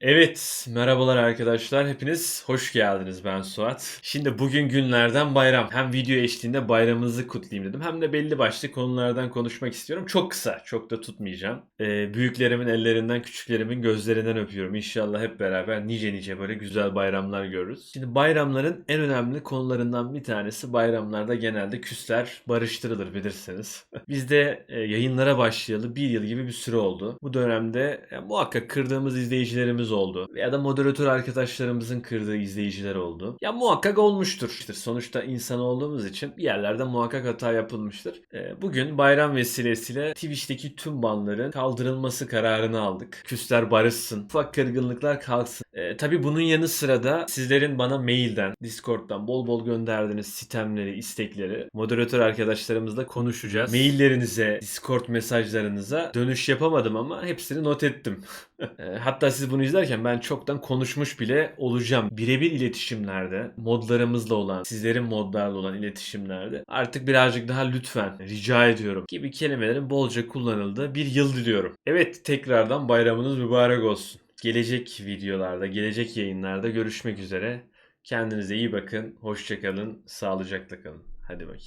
Evet, merhabalar arkadaşlar. Hepiniz hoş geldiniz. Ben Suat. Şimdi bugün günlerden bayram. Hem video eşliğinde bayramımızı kutlayayım dedim. Hem de belli başlı konulardan konuşmak istiyorum. Çok kısa, çok da tutmayacağım. Ee, büyüklerimin ellerinden, küçüklerimin gözlerinden öpüyorum. İnşallah hep beraber nice nice böyle güzel bayramlar görürüz. Şimdi bayramların en önemli konularından bir tanesi bayramlarda genelde küsler barıştırılır bilirsiniz. Biz de e, yayınlara başlayalı bir yıl gibi bir süre oldu. Bu dönemde e, muhakkak kırdığımız izleyicilerimiz oldu. Ya da moderatör arkadaşlarımızın kırdığı izleyiciler oldu. Ya muhakkak olmuştur. İşte sonuçta insan olduğumuz için bir yerlerde muhakkak hata yapılmıştır. E, bugün bayram vesilesiyle Twitch'teki tüm banların kaldırılması kararını aldık. Küsler barışsın, ufak kırgınlıklar kalksın. E, tabii bunun yanı sıra da sizlerin bana mailden, Discord'dan bol bol gönderdiğiniz sitemleri, istekleri moderatör arkadaşlarımızla konuşacağız. Maillerinize, Discord mesajlarınıza dönüş yapamadım ama hepsini not ettim. E, Hatta siz bunu izlerken ben çoktan konuşmuş bile olacağım. Birebir iletişimlerde, modlarımızla olan, sizlerin modlarla olan iletişimlerde artık birazcık daha lütfen, rica ediyorum gibi kelimelerin bolca kullanıldığı bir yıl diliyorum. Evet tekrardan bayramınız mübarek olsun. Gelecek videolarda, gelecek yayınlarda görüşmek üzere. Kendinize iyi bakın, hoşçakalın, sağlıcakla kalın. Hadi bakayım.